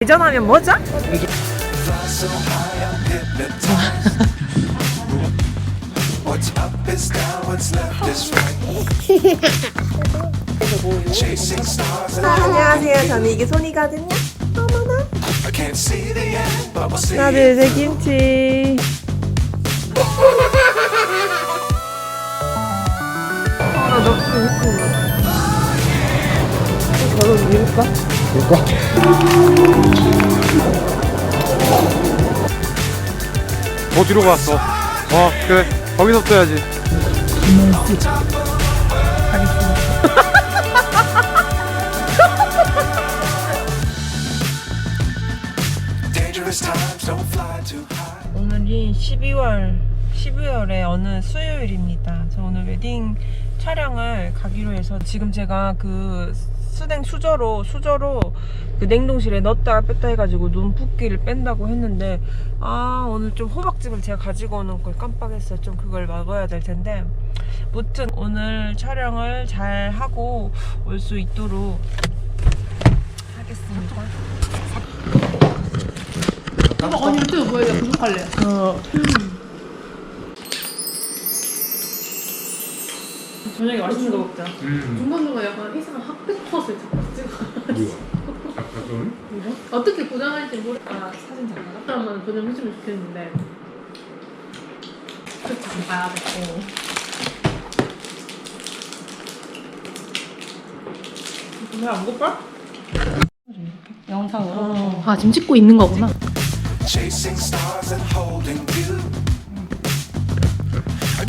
대전하면 뭐죠? 안녕하세요. 저는 이게 손이거든요. 어머나. 하나, it. 둘, 셋, 김치. 아, 나 너무 배고파. 저 런 미울까? 더 뒤로 갔어. 어, 그래. 거기서 떠야지. 오늘이 12월 12월의 어느 수요일입니다. 저 오늘 웨딩 촬영을 가기로 해서 지금 제가 그 수냉 수저로 수저로 그 냉동실에 넣었다가 뺐다 해가지고 눈 붓기를 뺀다고 했는데 아 오늘 좀 호박즙을 제가 가지고 오는 걸 깜빡했어요. 좀 그걸 먹어야 될 텐데 무튼 오늘 촬영을 잘 하고 올 수 있도록 하겠습니다. 아니 유튜브 보여요 구독할래 저녁에 맛있는 거 먹자. 중간중간 약간 이상한 핫팩 컷을 자꾸 찍어 어떻게 포장할지 모르 아 사진 작가가? 그러면 포장해주면 좋겠는데 그 장가야 겠고 왜안 고파? 영상으로. 아 지금 찍고 있는 거구나 Chasing stars and holding you.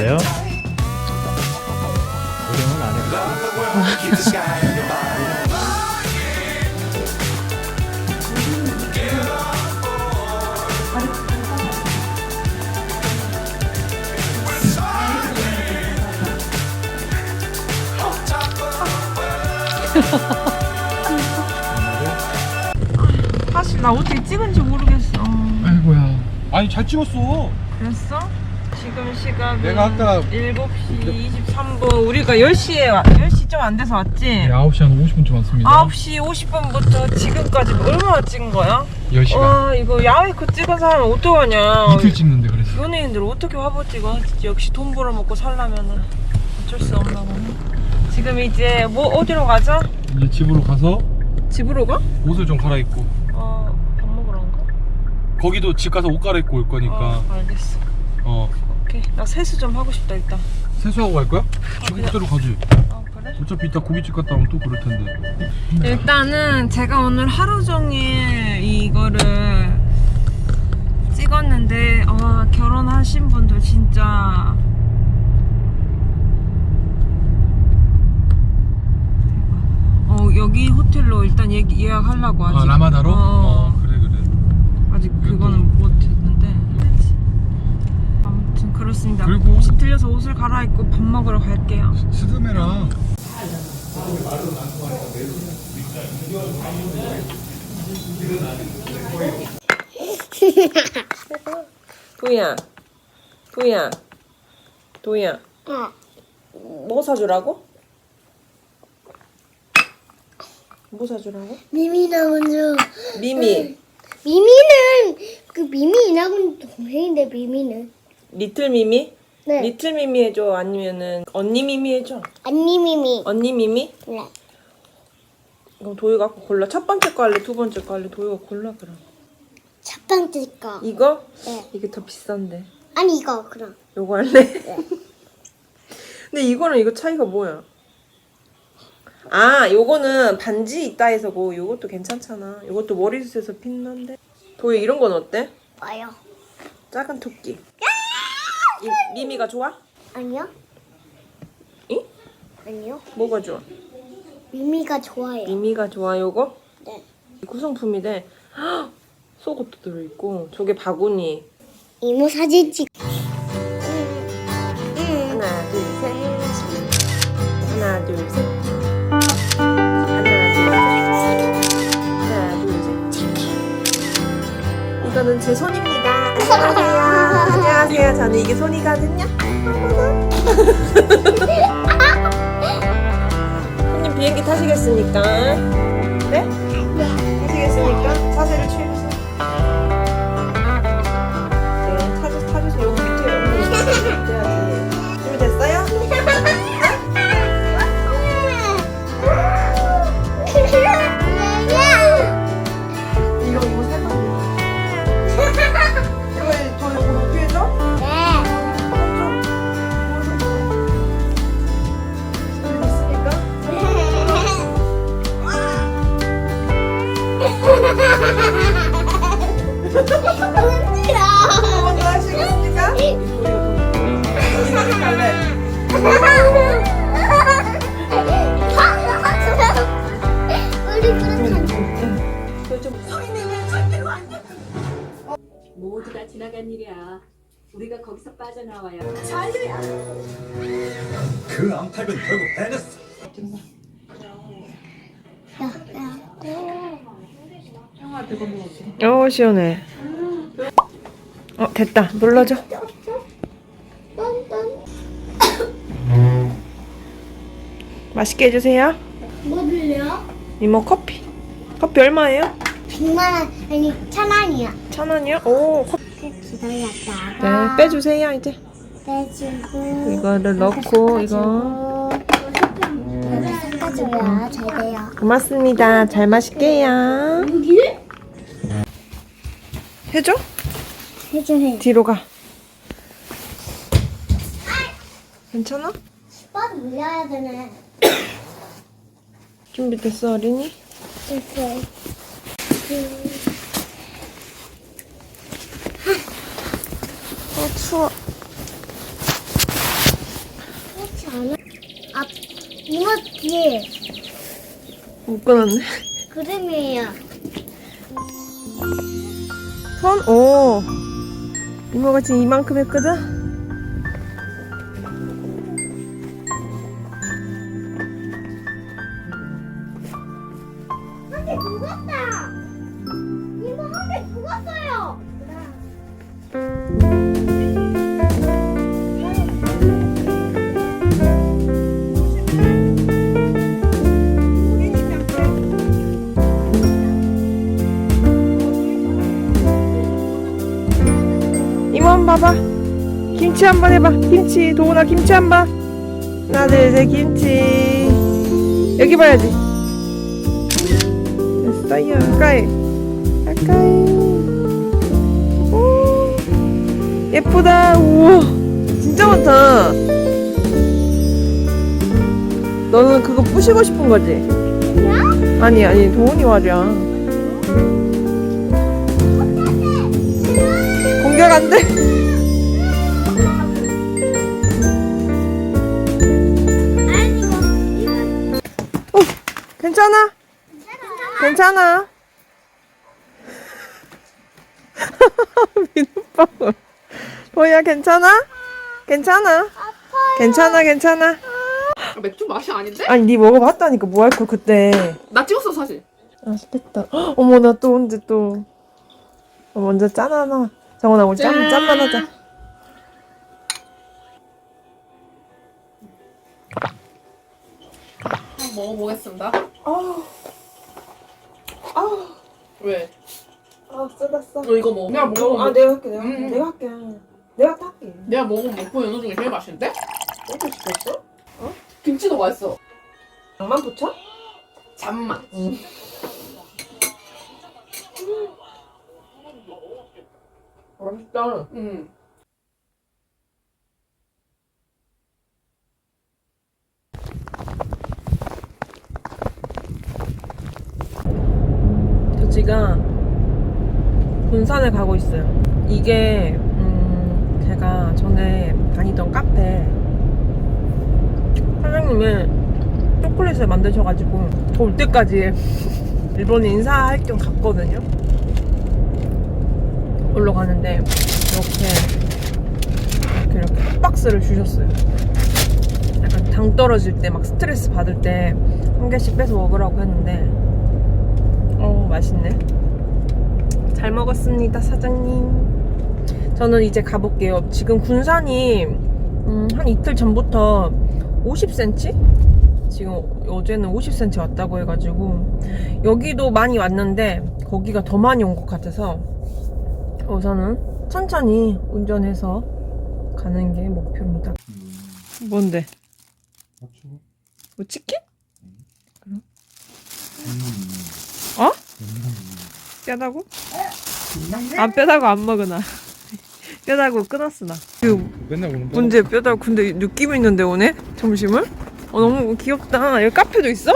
Love the world, keep the sky on your mind. 사실 나 어떻게 찍은지 모르겠어. 아이고야. 아니, 잘 찍었어. 지금 내가 아까 7시 23분 우리가 10시에 와, 10시 좀 안 돼서 왔지? 네, 9시 한 50분쯤 왔습니다. 9시 50분부터 지금까지 얼마나 찍은 거야? 10시간. 와 이거 야외 그 찍은 사람은 어떡하냐 이틀 찍는데 그랬어. 연예인들 어떻게 화보 찍어? 진짜 역시 돈 벌어먹고 살려면은 어쩔 수 없나 보네 지금 이제 뭐 어디로 가죠? 이제 집으로 가서 집으로 가? 옷을 좀 갈아입고. 어, 밥 먹으러 간 거? 거기도 집 가서 옷 갈아입고 올 거니까. 어, 알겠어 어. 오케이 나 세수 좀 하고 싶다 일단 세수하고 갈 거야? 지금 그대로 가지. 어 그래? 어차피 이따 고깃집 갔다 오면 또 그럴 텐데. 일단은 제가 오늘 하루 종일 이거를 찍었는데 와 결혼하신 분들 진짜. 어 여기 호텔로 일단 예, 예약하려고 아직 아, 라마다로? 어, 어, 그래, 그래. 아직 그거는 아무튼 그렇습니다. 그리고- 혹시 들려서 옷을 갈아입고 밥 먹으러 갈게요. 스드메랑 도희야 도희야 도희야. 뭐 사주라고? 뭐 사주라고? 미미나 먼저 미미. 미미는 그 미미 이나군 동생인데 미미는 리틀 미미? 네 리틀 미미 해줘 아니면은 언니 미미 해줘 언니 미미 언니 미미? 네 그럼 도희가 거 골라 첫 번째 거 할래 두 번째 거 할래 도희가 골라 그럼 첫 번째 거 이거? 네. 이게 더 비싼데 아니 이거 그럼 요거 할래? 근데 이거는 이거 차이가 뭐야? 아 요거는 반지 있다 해서고 요것도 괜찮잖아 요것도 머리숱에서 빛난데 도희 이런 건 어때? 뭐요 작은 토끼. 이, 미미가 좋아? 아니요? 응? 아니요. 뭐가 좋아? 미미가 좋아요. 미미가 좋아 요거? 네. 구성품인데 헉! 속옷도 들어있고 저게 바구니. 이모 사진 찍. 우리가 거기서 빠져나와야 그 암탉은 결국 해냈어. 어 시원해. 어 됐다. 눌러줘. 맛있게 해주세요. 뭐를요? 이모 커피. 커피 얼마예요? 100만 원 아니 천 원이야. 천 원이요? 오. 커피. 기다렸다가 네 빼주세요 이제. 빼주고 이거를 넣고 이거. 이거 섞어줘야 잘 돼요. 고맙습니다. 잘 마실게요. 해줘? 해주세요. 뒤로 가. 괜찮아? 빨리 물려야 되네. 준비됐어 어린이? 됐어요. 어 추워. 그렇지 않아? 앞 이모 뒤에 못 끊었네. 그림이에요. 손? 오. 이모가 지금 이만큼 했거든? 한번 해봐. 김치. 도훈아 김치 한 번. 하나, 둘, 셋, 김치. 여기 봐야지. 됐어요. 가까이. 가까이. 오. 예쁘다. 우와. 진짜 많다. 너는 그거 부시고 싶은 거지? 아니, 아니, 도훈이 말이야. 공격 안 돼. 괜찮아? 괜찮아? 민우빵. 보야 괜찮아? 괜찮아? 괜찮아 괜찮아? 아, 맥주 맛이 아닌데? 아니 니 먹어봤다니까 뭐 할 거 그때. 나 찍었어 사실. 아 됐다. 어머 나 또 언제 또. 어, 먼저 짠 하나. 정원아 우리 짠 짠. 짠만 하자. 한번 먹어보겠습니다. 아우 아우 왜? 아 쏟았어. 너 이거 먹어. 내가 먹어. 아 내가 할게 내가 할게 음. 내가 할게. 내가 다 할게. 내가 먹은 먹고 연어 중에 제일 맛있는데? 어떻게 시켰어? 김치도 맛있어. 양만 붙여? 잠만. 맛있다. 응. 택시가 군산을 가고 있어요. 이게 음 제가 전에 다니던 카페 사장님이 초콜릿을 만드셔가지고 저 올 때까지 일본에 인사할 겸 갔거든요. 올라가는데 이렇게 이렇게 이렇게 박스를 주셨어요. 약간 당 떨어질 때 막 스트레스 받을 때 한 개씩 빼서 먹으라고 했는데 맛있네. 잘 먹었습니다, 사장님. 저는 이제 가볼게요. 지금 군산이 음, 한 이틀 전부터 50cm? 지금 어제는 50cm 왔다고 해가지고 여기도 많이 왔는데 거기가 더 많이 온 것 같아서 우선은 천천히 운전해서 가는 게 목표입니다. 뭔데? 뭐 치킨? 그럼? 음. 음. 뼈다고? 음. 안 뼈다고 안 먹으나. 뼈다고 끊었으나. 그 맨날 문제 뼈다고 근데 느낌 있는데 오늘? 점심을? 어 너무 귀엽다. 여기 카페도 있어?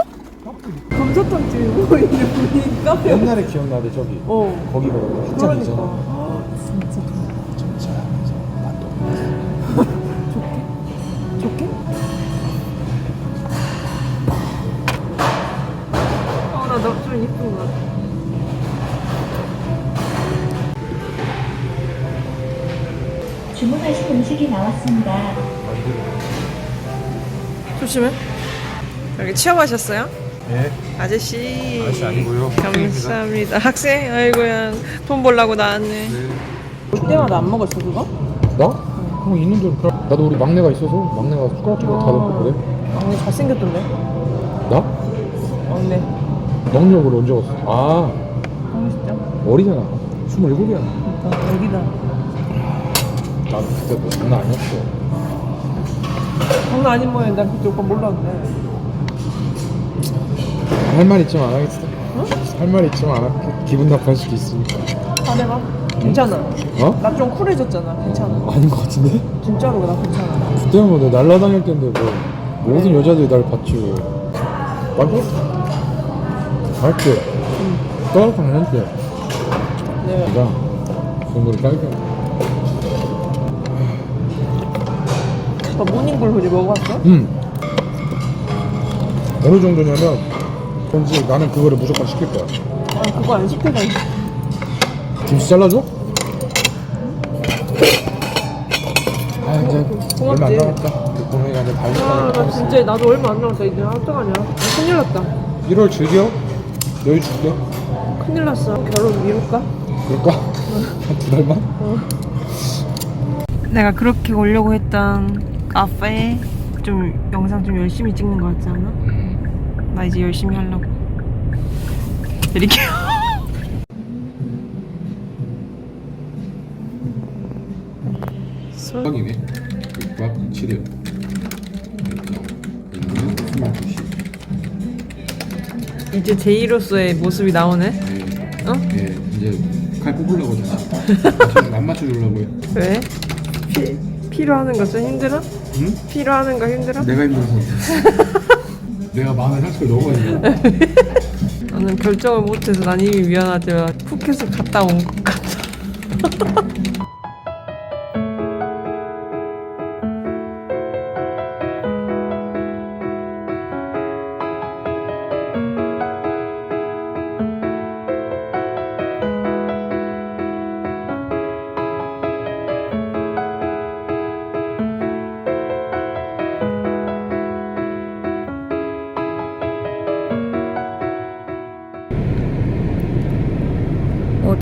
감자탕 들고 있는 분이 카페 옛날에 기억나는데 저기. 어. 거기가 휘장 그러니까. 있잖아. 주문하신 음식이 나왔습니다. 조심해. 여기 취업하셨어요? 네. 아저씨. 아저씨 아니고요. 감사합니다. 학생? 아이고야. 돈 벌라고 나왔네. 네. 올 때마다 안 먹었어, 그거? 나? 형 있는 줄 그럼 나도 우리 막내가 있어서 막내가 숟가락 좀 다 넣고 그래. 언니 잘생겼던데? 나? 언니. 넉력으로 언제 왔어? 아 하고 싶죠? 어리잖아. 27이야. 그러니까 여기다. 나도 그때 뭐 장난 아니었어. 장난 아닌 모양인데 난 그때 오빠 몰랐는데. 할 말 있지만 안 하겠어. 할 말 있지만 안 할게. 기분 나빠할 수도 있으니까. 아, 잘해봐. 괜찮아. 어? 나 좀 쿨해졌잖아. 괜찮아. 어, 아닌 것 같은데? 진짜로 나 괜찮아. 그때는 뭐내 날라다닐 텐데 뭐 모든 네. 여자들이 날 봤지. 맞지? 맞지? 떨어뜨렸는데. 네. 내가 공부를 깔게. 아, 너 모닝글로리 먹어봤어? 음. 어느 정도냐면 뭔지 나는 그거를 무조건 시킬 거야. 아 그거 안 시켜가지고 김치 잘라줘? 아, 아 이제 얼마 안 고맙지. 남았다. 그 공연이 이제 달릴 아, 나 진짜 나도 얼마 안 남았다 이제 합정하냐 아, 큰일 났다 1월 즐겨. 여유 줄게. 큰일 났어 결혼 미룰까? 그럴까? 어. 한두 달만? 어. 내가 그렇게 오려고 했던 아빠의 좀 영상 좀 열심히 찍는 거 같지 않아? 나 이제 열심히 하려고 드릴게요 빡이네. 육박 7일. 이제 제이로서의 모습이 나오네 네. 어? 예, 이제 칼 뽑으려고 잖아. 안 맞춰주려고요. 왜? 피, 피로 하는 거 좀 힘들어? 응? 필요하는 거 힘들어? 내가 힘들어서 내가 마음의 상처를 너무 많이 나는 결정을 못해서 난 이미 미안하지만 푸켓을 갔다 온 것 같아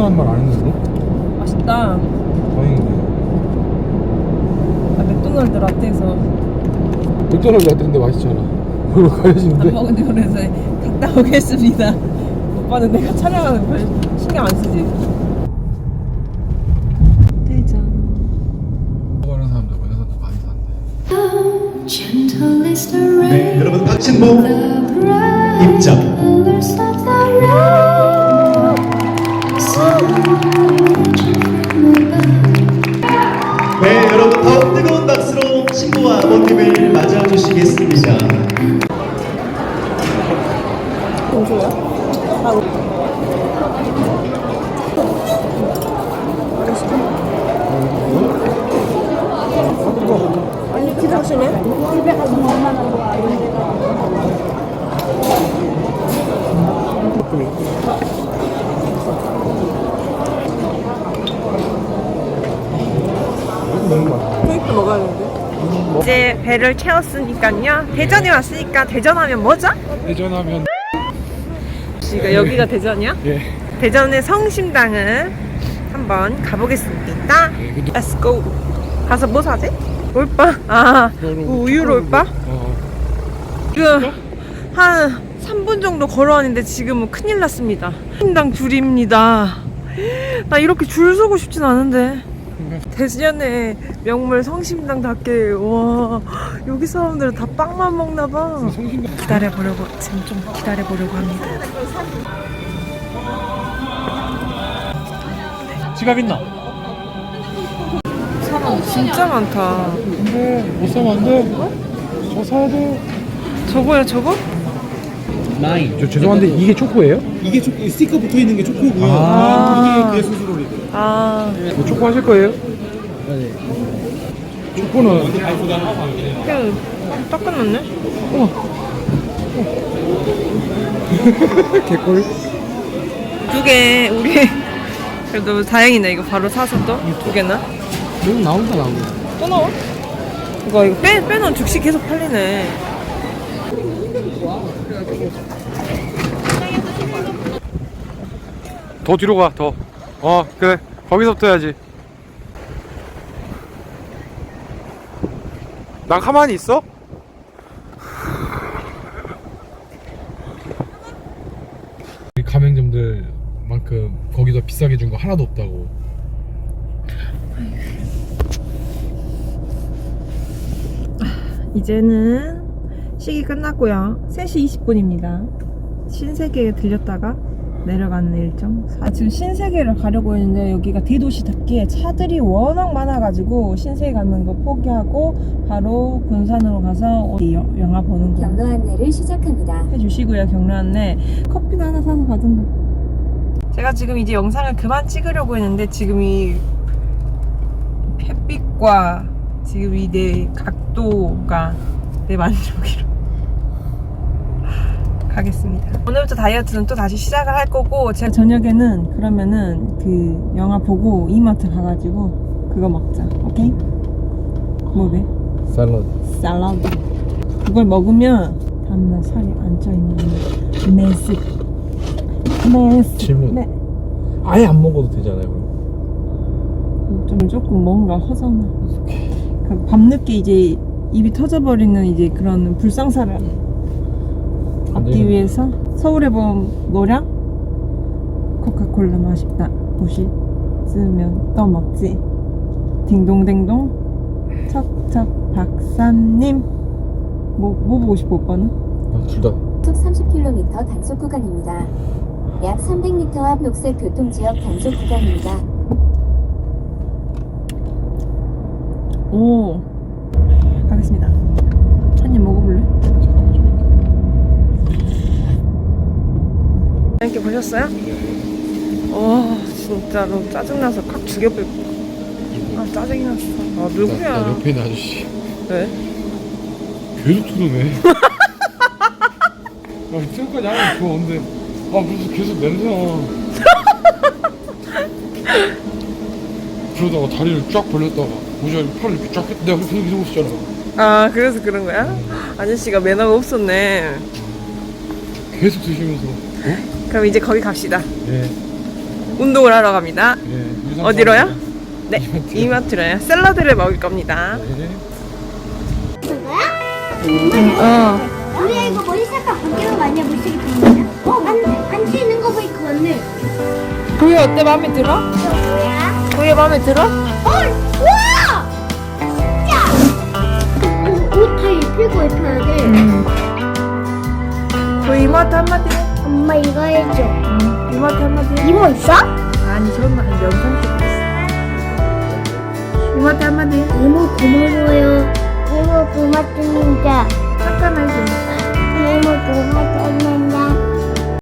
원하단 말안 했는데? 맛있다. 다행이네. 나 맥도날드 라떼에서 맥도날드 라떼인데 맛있잖아. 그거? 안 먹은 지 오래서 갔다 오겠습니다. 오빠는 내가 촬영하는 걸 신경 안 쓰지. 먹는 사람들, 많이 산대. 네, 여러분 박진보 입장. 네, 여러분 더 뜨거운 박수로 친구와 아버님을 맞아 주시겠습니다. 아니 기다리시네. 크 먹어야 되는데. 이제 배를 채웠으니까요. 대전에 왔으니까 대전하면 뭐죠? 예전하면 그러니까 여기가 대전이야? 예. 대전의 성심당을 한번 가보겠습니다. 예, 근데- Let's go. 가서 뭐 사지? 롤빠? 아, 우유 롤빠? 어. 그한 3분 정도 걸어왔는데 지금은 큰일 났습니다. 성심당 줄입니다. 나 이렇게 줄 서고 싶진 않은데. 대전의 명물 성심당답게 와 여기 사람들은 다 빵만 먹나 봐. 성심당 기다려 보려고 지금 좀 기다려 보려고 합니다. 지갑 있나? 사람 진짜 많다. 근데 못 사면 안 돼. 저 사야 돼. 저거야 저거? 저 죄송한데 이게 초코예요? 이게 초, 스티커 붙어 있는 게 초코고요. 아. 이게 그게 수수로리. 아뭐 초코 하실 거예요? 초코는 그냥 딱 끝났네. 개꿀. 두 개 우리 그래도 다행이네 이거 바로 사서 또 두 개나 너무 나온다 나온다. 또 나와? 이거 이거 빼 빼놓은 즉시 계속 팔리네. 더 뒤로 가 더. 어 그래 거기서부터 해야지. 난 가만히 있어? 가맹점들만큼 거기서 비싸게 준 거 하나도 없다고. 이제는 시기 끝났고요. 3시 20분입니다. 신세계에 들렸다가 내려가는 일정. 아, 지금 신세계를 가려고 했는데 여기가 대도시답게 차들이 워낙 많아가지고 신세계 가는 거 포기하고 바로 군산으로 가서 여- 영화 보는 거 경로 안내를 시작합니다. 해주시고요. 경로 안내 커피나 하나 사서 가든가. 제가 지금 이제 영상을 그만 찍으려고 했는데 지금 이 햇빛과 지금 이 내 각도가 내 만족이로 가겠습니다. 오늘부터 다이어트는 또 다시 시작을 할 거고 제가 저녁에는 그러면은 그 영화 보고 이마트 가가지고 그거 먹자. 오케이? 뭐 왜? 샐러드. 샐러드. 그걸 먹으면 다음날 살이 안 쪄있는 매습. 매습. 질문. 네. 아예 안 먹어도 되잖아요. 그럼. 좀 조금 뭔가 허전해. 그 밤늦게 이제 입이 터져버리는 이제 그런 불상사를 막기 네. 위해서 서울에 본 노량 코카콜라 맛있다 보시면 또 먹지 딩동댕동 척척 박사님 뭐, 뭐 보고 싶어 오빠는? 난둘 다. 속 30km 단속 구간입니다. 약 300m 앞 녹색 교통지역 단속 구간입니다. 오 가겠습니다 한 입 먹어볼래? 재밌게 보셨어요? 와 진짜로 짜증나서 칵 죽여버릴 아 짜증이 났어 아 나, 누구야 나 옆에 있는 아저씨 왜? 계속 틀어내. 나 지금까지 하는 거 좋은데 아 무슨 계속 냄새나. 그러다가 다리를 쫙 벌렸다가 모자를 팔을 이렇게 쫙 했. 내가 그렇게 이러고 있었잖아. 아 그래서 그런 거야? 아저씨가 매너가 없었네 계속 드시면서. 어? 그럼 이제 거기 갑시다. 예. 운동을 하러 갑니다. 예. 어디로요? 네, 이마트로요. 샐러드를 먹을 겁니다. 예. 어. 우리 이거 머리 색깔 바뀌는 거 아니야? 물색이 바뀌는 거? 어? 안, 앉아 있는 거 보니까 맞네. 구이 어때? 마음에 들어? 구이 마음에 들어? 어! 우와! 진짜! 어, 옷다 입히고 입혀야 돼. 음. 구이 이마트 한마디 해. 엄마 이거 해줘. 응. 이모한테 한마디 해. 이모 있어? 아니 저는 영상 찍고 있어. 이모한테 한마디 해. 이모 고마워요. 이모 고맙습니다. 착한 아이지. 이모 고마워요.